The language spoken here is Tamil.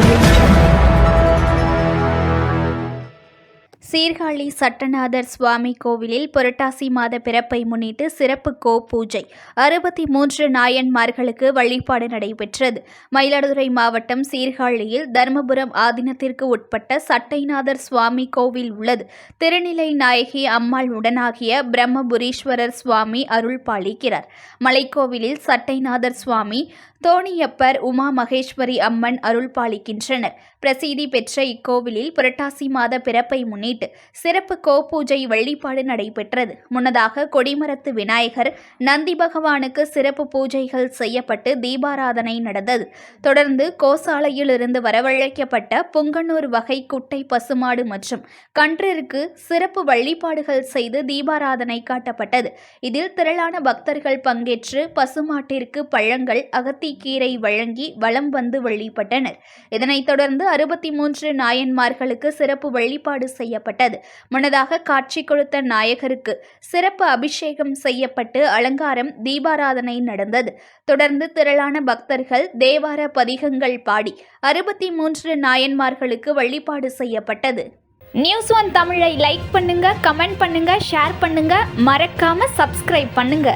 audio. சீர்காழி சட்டநாதர் சுவாமி கோவிலில் புரட்டாசி மாத பிறப்பை முன்னிட்டு சிறப்பு கோ பூஜை. அறுபத்தி மூன்று நாயன்மார்களுக்கு வழிபாடு நடைபெற்றது. மயிலாடுதுறை மாவட்டம் சீர்காழியில் தர்மபுரம் ஆதீனத்திற்கு உட்பட்ட சட்டைநாதர் சுவாமி கோவில் உள்ளது. திருநிலை நாயகி அம்மாள் உடனாகிய பிரம்மபுரீஸ்வரர் சுவாமி அருள் பாலிக்கிறார் மலைக்கோவிலில் சட்டைநாதர் சுவாமி தோணியப்பர் உமா மகேஸ்வரி அம்மன் அருள் பாலிக்கின்றனர் பிரசித்தி பெற்ற இக்கோவிலில் புரட்டாசி மாத பிறப்பை முன்னிட்டு சிறப்பு கோபூஜை வழிபாடு நடைபெற்றது. முன்னதாக கொடிமரத்து விநாயகர் நந்தி பகவானுக்கு சிறப்பு பூஜைகள் செய்யப்பட்டு தீபாராதனை நடந்தது. தொடர்ந்து கோசாலையில் இருந்து வரவழைக்கப்பட்ட புங்கனூர் வகை குட்டை பசுமாடு மற்றும் கன்றிற்கு சிறப்பு வழிபாடுகள் செய்து தீபாராதனை காட்டப்பட்டது. இதில் திரளான பக்தர்கள் பங்கேற்று பசுமாட்டிற்கு பழங்கள் அகத்திக்கீரை வழங்கி வலம் வந்து வழிபட்டனர். இதனைத் தொடர்ந்து அறுபத்தி மூன்று நாயன்மார்களுக்கு சிறப்பு வழிபாடு செய்ய செய்யப்பட்டது. முன்னதாக காட்சி கொடுத்த நாயகருக்கு சிறப்பு அபிஷேகம் செய்யப்பட்டு அலங்காரம் தீபாராதனை நடந்தது. தொடர்ந்து திரளான பக்தர்கள் தேவார பதிகங்கள் பாடி அறுபத்தி மூன்று நாயன்மார்களுக்கு வழிபாடு செய்யப்பட்டது. நியூஸ் ஒன் தமிழை லைக் பண்ணுங்க கமெண்ட் பண்ணுங்க ஷேர் பண்ணுங்க. மறக்காம சப்ஸ்கிரைப் பண்ணுங்க.